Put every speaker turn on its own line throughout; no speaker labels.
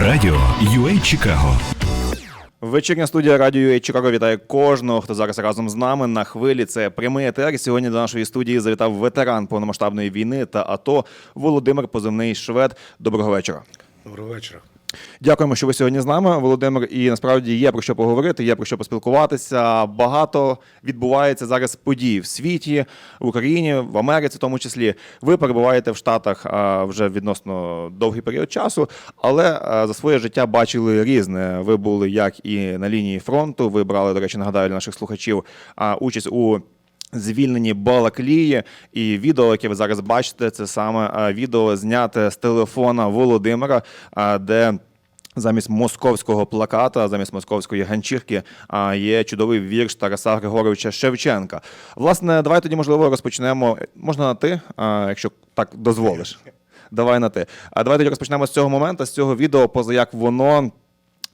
Радіо UA Чикаго.
Вечірня студія радіо UA Чикаго вітає кожного, хто зараз разом з нами на хвилі. Це прямий етер. Сьогодні до нашої студії завітав ветеран повномасштабної війни та АТО Володимир Позивний Швед. Доброго вечора.
Доброго вечора.
Дякуємо, що ви сьогодні з нами, Володимир. І насправді є про що поговорити, є про що поспілкуватися. Багато відбувається зараз подій в світі, в Україні, в Америці, в тому числі. Ви перебуваєте в Штатах вже відносно довгий період часу, але за своє життя бачили різне. Ви були як і на лінії фронту. Ви брали, до речі, нагадаю наших слухачів участь у. Звільнені Балаклії і відео, яке ви зараз бачите, це саме відео зняте з телефона Володимира, де замість московського плаката, замість московської ганчірки а, є чудовий вірш Тараса Григоровича Шевченка. Власне, давай тоді можливо розпочнемо. Можна на ти, якщо так дозволиш. Давай на ти. А давай тоді розпочнемо з цього моменту, з цього відео, поза як воно.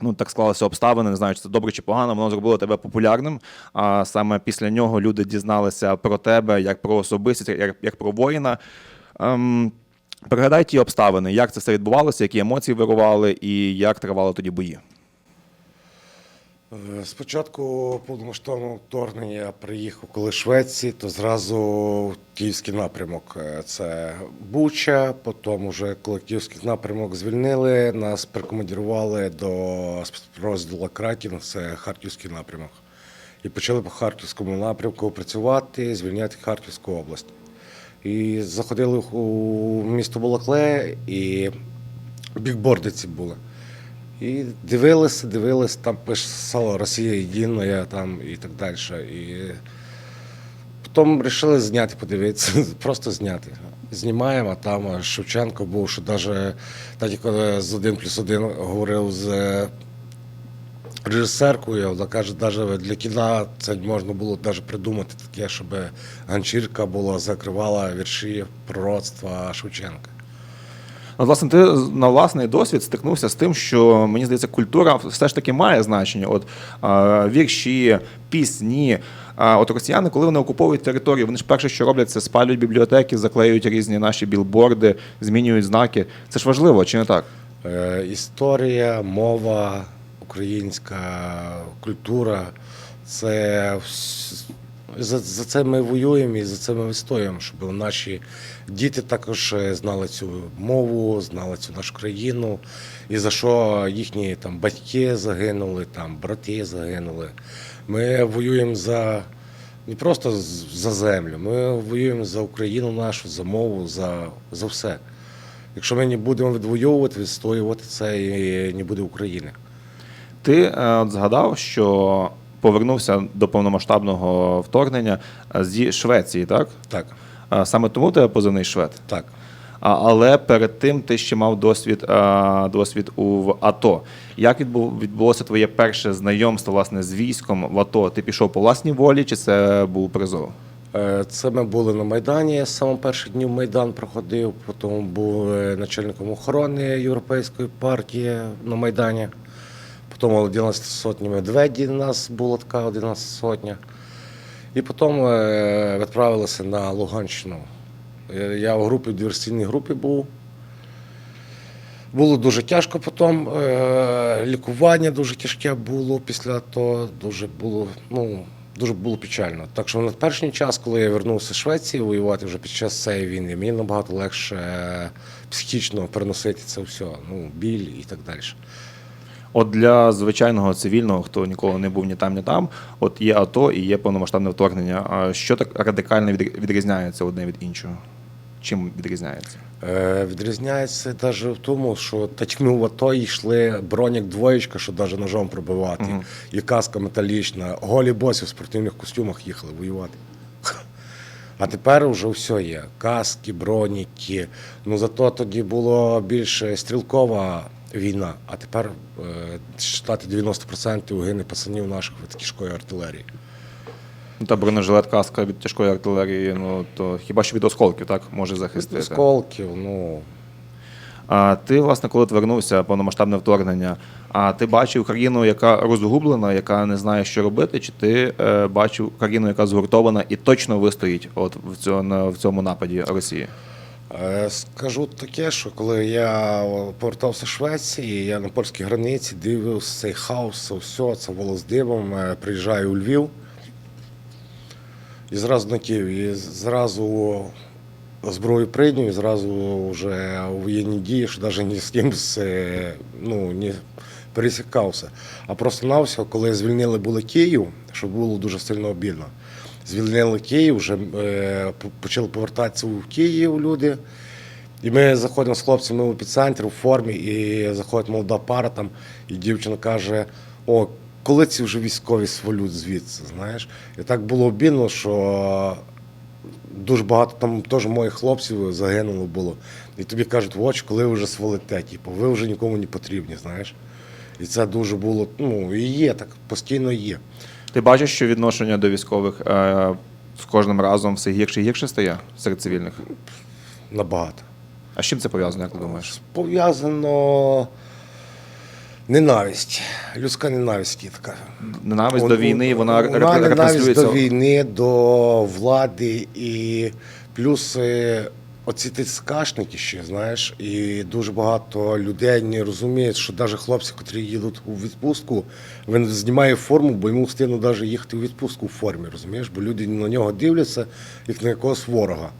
Ну, так склалися обставини, не знаю, чи це добре чи погано, воно зробило тебе популярним. А саме після нього люди дізналися про тебе як про особистість, як, як про воїна. Ем, пригадай ті обставини, як це все відбувалося, які емоції вирували і як тривали тоді бої.
Е, Спочатку повномасштабного вторгнення я приїхав, коли Швеції, то зразу Київський напрямок. Е, Це Буча, потім вже коли Київський напрямок звільнили, нас прикомандірували до спецрозділу Кракін, це Харківський напрямок. І почали по Харківському напрямку працювати, звільняти Харківську область. І заходили у місто Балакле, і бікборди ці були. І дивилися, дивилися, там писало Росія єдина там і так далі. І потім вирішили зняти, подивитися, просто зняти. Знімаємо, а там Шевченко був, що навіть так коли з один плюс один говорив з режисеркою, вона каже, навіть для кіна це можна було навіть придумати таке, щоб ганчірка була, закривала вірші пророцтва Шевченка.
Ну, власне, ти на власний досвід стикнувся з тим, що мені здається, культура все ж таки має значення. От а, вірші, пісні. А от росіяни, коли вони окуповують територію, вони ж перше, що роблять, це спалюють бібліотеки, заклеюють різні наші білборди, змінюють знаки. Це ж важливо, чи не так?
Е, Історія, мова, українська культура це за, за це ми воюємо і за це ми вистоюємо, щоб наші діти також е, знали цю мову, знали цю нашу країну, і за що їхні там батьки загинули, там брати загинули. Ми воюємо за не просто за землю, ми воюємо за Україну нашу, за мову, за, за все. Якщо ми не будемо відвоювати, відстоювати це і не буде України.
Ти е, от згадав, що повернувся до повномасштабного вторгнення е, зі Швеції, так?
Так,
Е, Саме тому тебе позивний швед.
так.
А, але перед тим ти ще мав досвід, а, досвід у в АТО. Як відбу- відбулося твоє перше знайомство власне з військом в АТО? Ти пішов по власній волі, чи це був призов?
Це ми були на Майдані. З самого перших днів Майдан проходив, потім був начальником охорони Європейської партії на Майдані. Потім 11 сотні медведі у нас була така 11 сотня. І потім е, відправилися на Луганщину. Е, Я в групі, в диверсійній групі був. Було дуже тяжко потім. е, Лікування дуже тяжке було після того. Дуже було, ну, дуже було печально. Так що на перший час, коли я вернувся з Швеції воювати вже під час цієї війни, мені набагато легше психічно переносити це все, ну, біль і так далі.
От для звичайного цивільного, хто ніколи не був ні там, ні там, от є АТО і є повномасштабне вторгнення. А що так радикально відрізняється одне від іншого? Чим відрізняється?
Е, відрізняється навіть в тому, що тачми в АТО йшли бронік двоєчка, що навіть ножом пробивати,
Мгм.
і каска металічна. Голі босі в спортивних костюмах їхали воювати. А тепер вже все є. Каски, броніки. Ну зато тоді було більше стрілкова війна, а тепер е, штати 90% гине пацанів наших від тяжкої артилерії.
Ну, та бронежилет каска від тяжкої артилерії, ну то хіба що від осколків, так може захистити.
Осколків, ну.
А ти, власне, коли ти вернувся повномасштабне вторгнення, а ти бачив країну, яка розгублена, яка не знає, що робити, чи ти е, бачив країну, яка згуртована і точно вистоїть от в цьому, в цьому нападі Росії?
Е, Скажу таке, що коли я повертався з Швеції, я на польській границі дивився цей хаос, все, це було з дивом. Е, Приїжджаю у Львів і зразу на Київ, і зразу зброю прийняв, і зразу вже у воєнні дії, що навіть ні з ким ну, не пересікався. А просто навсього, коли звільнили були Київ, що було дуже сильно обідно. Звільнили Київ, вже е, почали повертатися в Київ люди. І ми заходимо з хлопцями в епіцентр у формі, і заходить молода пара там, і дівчина каже: О, коли ці вже військові свалють звідси, знаєш? І так було обідно, що дуже багато там теж моїх хлопців загинуло було. І тобі кажуть, очі, коли ви вже свалите, типу, ви вже нікому не потрібні, знаєш. І це дуже було, ну, і є, так постійно є.
Ти бачиш, що відношення до військових е, з кожним разом все гірше і гірше стає серед цивільних?
Набагато.
А з чим це пов'язано, як ти думаєш?
Пов'язано ненависть, людська ненависть є така.
Ненависть до війни, вона, репре-
ненависть до війни, до влади і плюс е, оці тискашники ще, знаєш, і дуже багато людей не розуміють, що навіть хлопці, котрі їдуть у відпустку, він знімає форму, бо йому встигно навіть їхати у відпустку в формі, розумієш? Бо люди на нього дивляться, як на якогось ворога.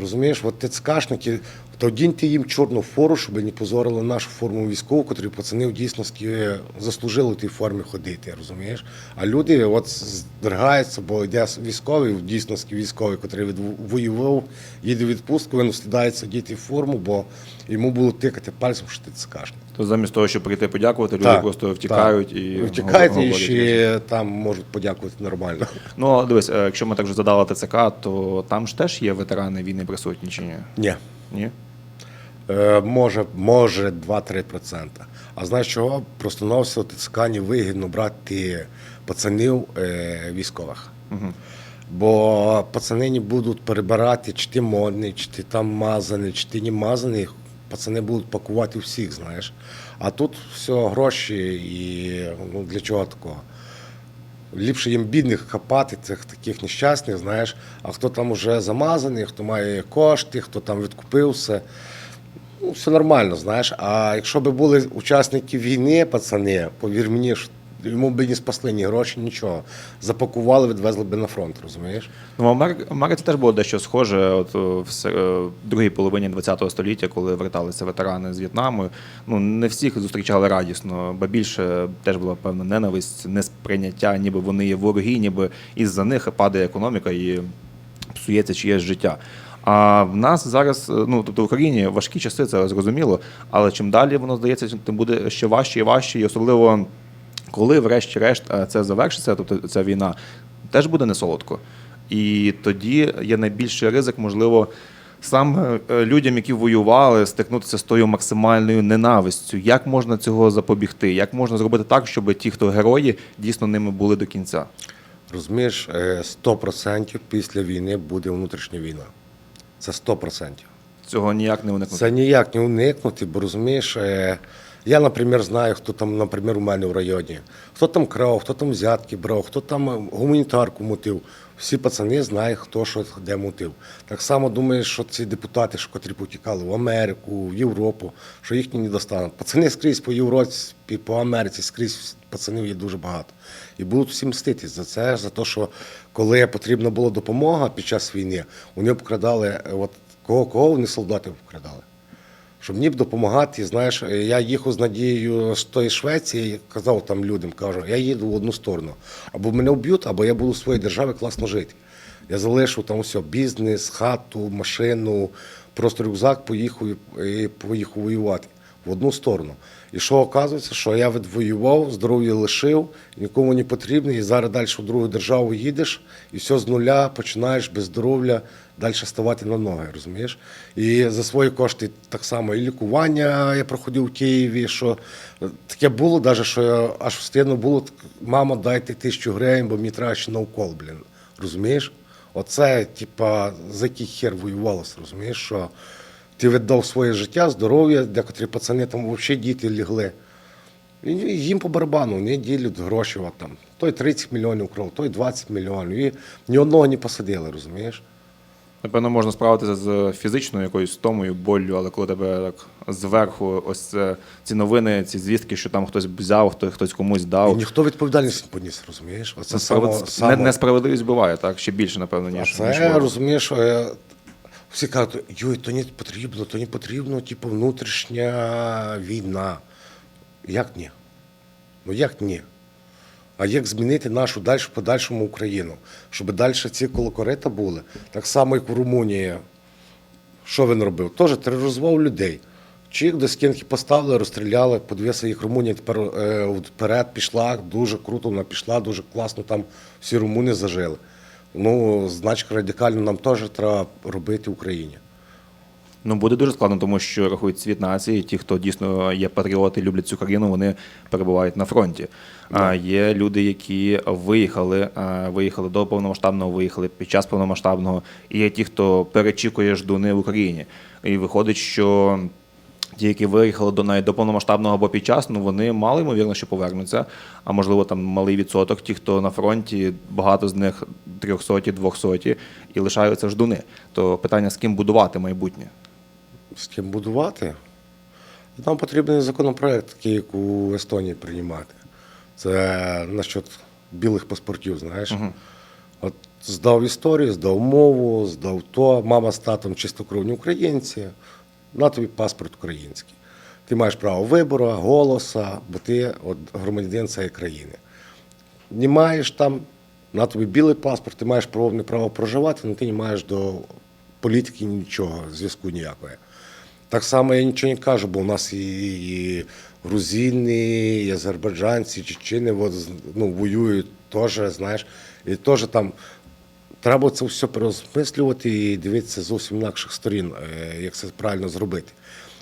Розумієш, от ТЦКшники, то діньте їм чорну фору, щоб не позорили нашу форму військову, котрі пацани в дійсності заслужили в тій формі ходити, розумієш? А люди от здригаються, бо йде військовий, в дійсності військовий, котрий воював, їде в відпустку, він встидається діти в форму, бо йому будуть тикати пальцем, що ти ЦКшник.
То замість того, щоб прийти подякувати, люди просто втікають і
втікають і ще там можуть подякувати нормально.
Ну, дивись, е, якщо ми так вже задали ТЦК, то там ж теж є ветерани війни присутні чи ні?
Ні.
Ні?
Е, може, може 2-3%. А знаєш чого? Просто на все вигідно брати пацанів е, військових.
Угу.
Бо пацани будуть перебирати, чи ти модний, чи ти там мазаний, чи ти не мазаний. Пацани будуть пакувати всіх, знаєш. А тут все гроші і ну, для чого такого? Ліпше їм бідних хапати, цих таких нещасних, знаєш, а хто там уже замазаний, хто має кошти, хто там відкупився. Ну, все нормально, знаєш. А якщо б були учасники війни, пацани, повір мені, що йому б не спасли ні гроші, нічого. Запакували, відвезли б на фронт, розумієш?
Ну, Америці теж було дещо схоже. От в се- е, в другій половині ХХ століття, коли верталися ветерани з В'єтнаму, ну не всіх зустрічали радісно, бо більше теж була певна ненависть, несприйняття, ніби вони є вороги, ніби із-за них падає економіка і псується чиєсь життя. А в нас зараз, е, ну тобто в Україні важкі часи, це зрозуміло, але чим далі воно здається, тим буде ще важче і важче, і особливо коли, врешті-решт, е, це завершиться, тобто ця війна, теж буде не солодко. І тоді є найбільший ризик, можливо, саме е, людям, які воювали, стикнутися з тою максимальною ненавистю. Як можна цього запобігти? Як можна зробити так, щоб ті, хто герої, дійсно ними були до кінця?
Розумієш, е, 100% після війни буде внутрішня війна. Це 100%.
Цього ніяк не уникнути.
Це ніяк не уникнути, бо розумієш, е, я, наприклад, знаю, хто там, наприклад, у мене в районі, хто там крав, хто там взятки брав, хто там е, гуманітарку мутив. Всі пацани знають, хто що де мутив. Так само думаєш, що ці депутати, що котрі потікали в Америку, в Європу, що їх не достануть. Пацани скрізь по Європі, по Америці, скрізь пацанів є дуже багато. І будуть всі мститись за це, за те, що коли потрібна була допомога під час війни, вони обкрадали, е, от кого, кого вони солдати обкрадали щоб мені б допомагати. Знаєш, е, я їхав з надією з тої Швеції, казав там людям, кажу, я їду в одну сторону. Або мене вб'ють, або я буду в своїй державі класно жити. Я залишу там все, бізнес, хату, машину, просто рюкзак, поїхав і поїхав воювати в одну сторону. І що оказується, що я відвоював, здоров'я лишив, нікому не потрібний, і зараз далі в другу державу їдеш, і все з нуля починаєш без здоров'я далі ставати на ноги, розумієш? І за свої кошти так само і лікування я проходив в Києві, що таке було, навіть, що аж встигну було, мамо, дайте тисячу гривень, бо мені треба ще на укол, блін. Розумієш? Оце, типа, за який хер воювалося, розумієш, що ти віддав своє життя, здоров'я, декотрі пацани там взагалі діти лягли. І їм по барабану не ділять гроші. От, там. Той 30 мільйонів кров, той 20 мільйонів. І ні одного не посадили, розумієш?
Напевно, можна справитися з фізичною якоюсь втомою, боллю, але коли тебе так зверху, ось ці новини, ці звістки, що там хтось взяв, хто хтось комусь
І
дав.
ніхто відповідальність не поніс, розумієш? Оце само,
Справед-
само...
Несправедливість буває, так? Ще більше, напевно, ніж. ніж
це
ворог.
розумієш, е, всі кажуть, йой, то не потрібно, то не потрібно, типу, внутрішня війна. Як ні? Ну як ні? А як змінити нашу далі подальшому Україну? Щоб далі ці колокорита були. Так само, як в Румунії. Що він робив? Теж тероризував людей. Чик до стінки поставили, розстріляли, подивився їх Румунія тепер е, вперед пішла, дуже круто вона пішла, дуже класно там всі румуни зажили. Ну, значить, радикально нам теж треба робити в Україні.
Ну буде дуже складно, тому що рахують світ нації. Ті, хто дійсно є патріоти, люблять цю країну, вони перебувають на фронті. А є люди, які виїхали, виїхали до повномасштабного, виїхали під час повномасштабного. І є ті, хто перечікує ждуни в Україні. І виходить, що ті, які виїхали до навіть до повномасштабного або під час, ну вони мали ймовірно, що повернуться. А можливо, там малий відсоток, ті, хто на фронті, багато з них трьохсоті, двохсоті, і лишаються ждуни. То питання з ким будувати майбутнє.
З ким будувати? Нам потрібен законопроект, такий, як у Естонії приймати. Це насчет білих паспортів, знаєш. От здав історію, здав мову, здав то, мама з татом чистокровні українці, на тобі паспорт український. Ти маєш право вибору, голоса, бо ти от, громадянин цієї країни. Не маєш там, на тобі білий паспорт, ти маєш повне право проживати, але ти не маєш до політики нічого, зв'язку ніякого. Так само я нічого не кажу, бо у нас і, і грузини, і азербайджанці, і чечени от, ну, воюють теж, знаєш, і теж там треба це все переосмислювати і дивитися зовсім інакших сторін, е, як це правильно зробити.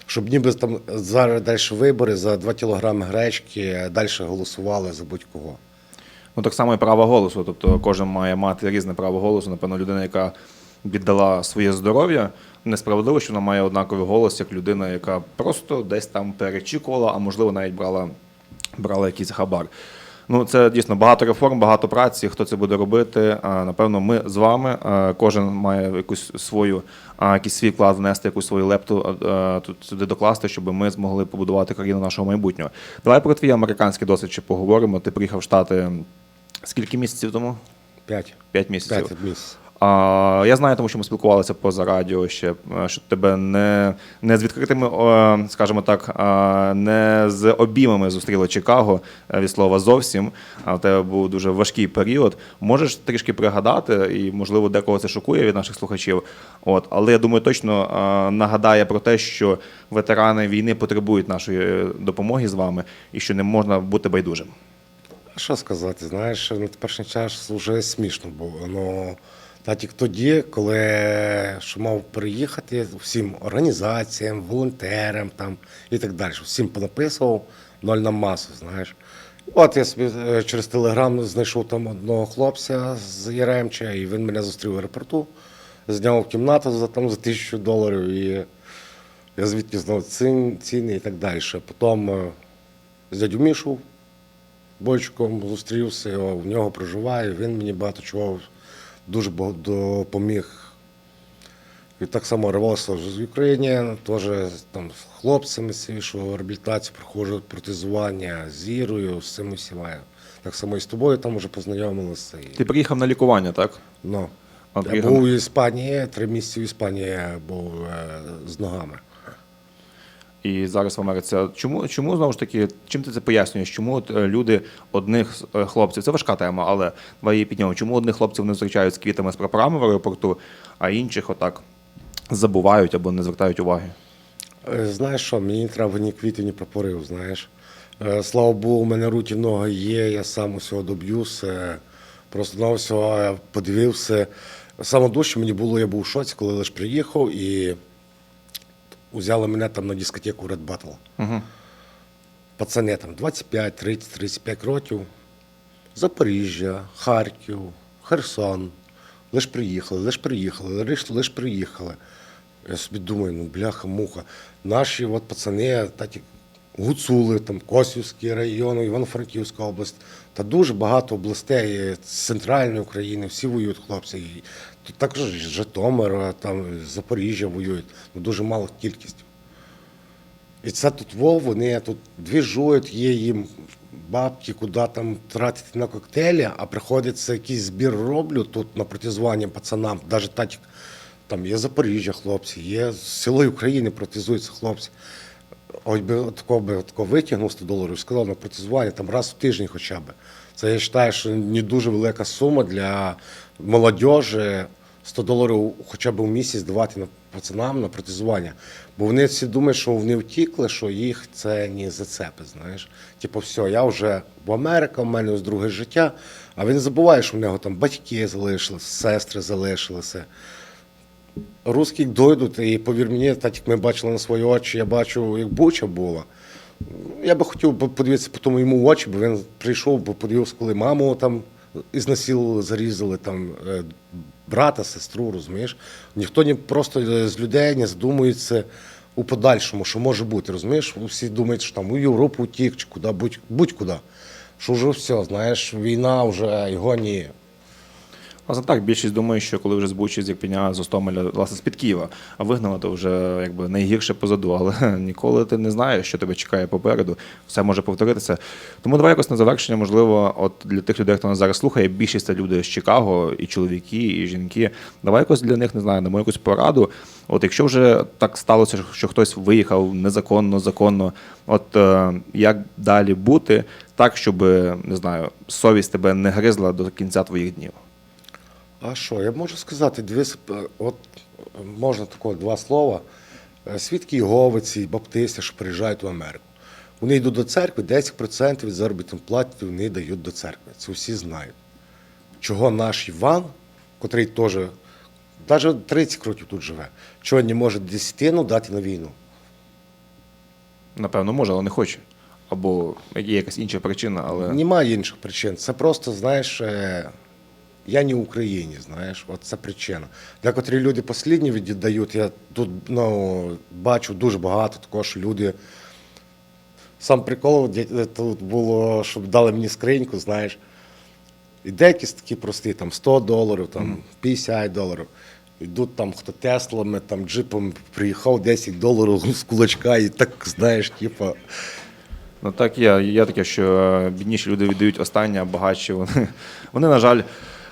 Щоб ніби там зараз далі вибори за 2 кілограми гречки далі голосували за будь-кого.
Ну так само і право голосу. Тобто кожен має мати різне право голосу. Напевно, людина, яка віддала своє здоров'я, несправедливо, що вона має однаковий голос, як людина, яка просто десь там перечікувала, а можливо навіть брала, брала якийсь хабар. Ну, це дійсно багато реформ, багато праці. Хто це буде робити? Напевно, ми з вами. Кожен має якусь свою, якийсь свій вклад внести, якусь свою лепту тут сюди докласти, щоб ми змогли побудувати країну нашого майбутнього. Давай про твій американський досвід ще поговоримо. Ти приїхав в Штати скільки місяців тому?
П'ять.
П'ять місяців.
П'ять місяців.
А, я знаю, тому що ми спілкувалися поза радіо ще, е, що тебе не, не з відкритими, скажімо так, не з обіймами зустріло Чикаго е, від слова зовсім. А в тебе був дуже важкий період. Можеш трішки пригадати, і можливо декого це шокує від наших слухачів. От, але я думаю, точно е, нагадає про те, що ветерани війни потребують нашої допомоги з вами, і що не можна бути байдужим.
Що сказати, знаєш, на теперішній час вже смішно було. Ну, так як тоді, коли що мав приїхати всім організаціям, волонтерам там, і так далі, всім понаписував ноль на масу, знаєш. От я собі е, через телеграм знайшов там одного хлопця з Яремча, і він мене зустрів в аеропорту, зняв кімнату за, там, за тисячу доларів, і я звідки знав ціни і так далі. Потім е, з дядю Мішу Бойчиком зустрівся, в нього проживаю, він мені багато чого дуже допоміг. І так само рвався з України, теж там з хлопцями, що реабілітацію проходжу, протезування, з Ірою, з цим усіма. Так само і з тобою там вже познайомилися.
Ти приїхав на лікування, так?
ну, я був в Іспанії, три місяці в Іспанії був е, з ногами.
І зараз в Америці. Чому, чому знову ж таки, чим ти це пояснюєш? Чому от е, люди одних е, хлопців, це важка тема, але давай її піднімемо. Чому одних хлопців не зустрічають з квітами з прапорами в аеропорту, а інших отак забувають або не звертають уваги?
Е, Знаєш що, мені треба ні квітів, ні прапорів, знаєш. Слава Богу, у мене руті много є, я сам усього доб'юся. Просто на всього подивився. Саме дужче мені було, я був у шоці, коли лише приїхав і взяли мене там на дискотеку Red Battle.
Угу.
Пацани там 25, 30, 35 років. Запоріжжя, Харків, Херсон. Лиш приїхали, лиш приїхали, лиш, лиш приїхали. Я собі думаю, ну бляха-муха. Наші от пацани, як Гуцули, там Косівський район, Івано-Франківська область. Та дуже багато областей з центральної України, всі воюють хлопці. Також Житомира, там Запоріжжя воюють, ну дуже мала кількість. І це тут во, вони тут двіжують, є їм бабки, куди там тратити на коктейлі, а приходиться якийсь збір роблю тут на протезування пацанам. Навіть так, там є Запоріжжя хлопці, є з цілої України протезуються хлопці. Ось би такого би такого витягнув 100 доларів, сказав на протезування там раз в тиждень хоча б. Це я вважаю, що не дуже велика сума для молодіжі 100 доларів хоча б в місяць давати на пацанам на протезування. Бо вони всі думають, що вони втікли, що їх це не зацепи, знаєш. Типу, все, я вже в Америка, в мене ось друге життя, а він забуває, що в нього там батьки залишилися, сестри залишилися. Русські дойдуть, і повір мені, так як ми бачили на свої очі, я бачу, як буча була. Я би хотів подивитися по тому йому в очі, бо він прийшов, бо подивився, коли маму там ізнасилували, зарізали, там е, брата, сестру, розумієш? Ніхто не просто е, з людей не задумується у подальшому, що може бути, розумієш? Всі думають, що там у Європу утік чи куди, будь- будь-куди. Що вже все, знаєш, війна вже його ні.
Власне так, більшість думає, що коли вже з Бучі, з з Остомеля, власне, з-під Києва, а вигнали, то вже якби найгірше позаду. Але ніколи ти не знаєш, що тебе чекає попереду. Все може повторитися. Тому давай якось на завершення, можливо, от для тих людей, хто нас зараз слухає, більшість це люди з Чикаго, і чоловіки, і жінки. Давай якось для них не знаю, дамо якусь пораду. От якщо вже так сталося, що хтось виїхав незаконно, законно, от е, як далі бути так, щоб не знаю, совість тебе не гризла до кінця твоїх днів.
А що, я можу сказати, дивись, е, от е, можна тако два слова. Е, Свідки Єговиці, баптисти, що приїжджають в Америку. Вони йдуть до церкви, 10% від заробітної плати вони дають до церкви. Це всі знають. Чого наш Іван, котрий теж, навіть 30 років тут живе, чого не може десятину дати на війну.
Напевно, може, але не хоче. Або є якась інша причина, але
Немає інших причин. Це просто, знаєш, я не Україні, знаєш, от це причина. Декотрі люди послідні віддають. Я тут ну, бачу дуже багато такого, що люди. Сам прикол тут було, щоб дали мені скриньку, знаєш. І деякі такі прості, там 100 доларів, там 50 доларів. Йдуть там хто Теслами, там джипом приїхав 10 доларів з кулачка і так, знаєш, типу.
ну так є. Є таке, що е, бідніші люди віддають останнє, а багатші вони, вони, на жаль,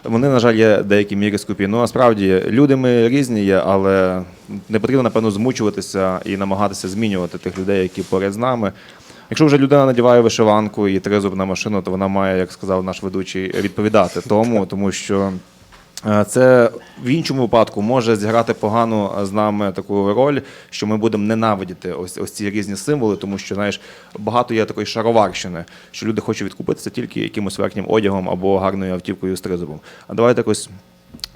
вони, на жаль, є деякі міри скупі. Ну, насправді, люди ми різні є, але не потрібно, напевно, змучуватися і намагатися змінювати тих людей, які поряд з нами. Якщо вже людина надіває вишиванку і тризуб на машину, то вона має, як сказав наш ведучий, відповідати тому, тому що Це в іншому випадку може зіграти погану з нами таку роль, що ми будемо ненавидіти ось ось ці різні символи, тому що знаєш, багато є такої шароварщини, що люди хочуть відкупитися тільки якимось верхнім одягом або гарною автівкою з тризубом. А давайте якось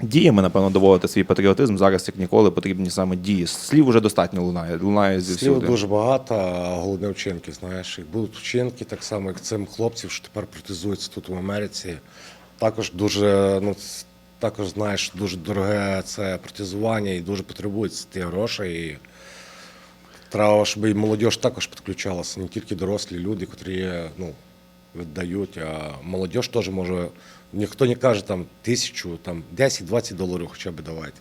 діями, напевно, доводити свій патріотизм. Зараз як ніколи потрібні саме дії. Слів вже достатньо лунає. Лунає
Слів
зівсюди.
дуже багато, а головне вчинки, знаєш. Як будуть вчинки, так само, як цим хлопців, що тепер протезуються тут в Америці. Також дуже, ну, також знаєш, дуже дороге це протезування і дуже потребується ті гроші. І треба, щоб і молодь також підключалася, не тільки дорослі люди, котрі ну, віддають, а молодь теж може. Ніхто не каже там тисячу, там 10-20 доларів хоча б давати.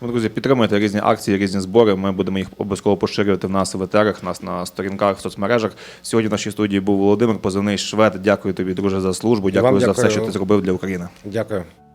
Ну, Друзі, підтримуйте різні акції, різні збори. Ми будемо їх обов'язково поширювати в нас в етерах, в нас на сторінках в соцмережах. Сьогодні в нашій студії був Володимир Позивний Швед. Дякую тобі, друже, за службу. Дякую
вам
за все, що ти зробив для України.
Дякую.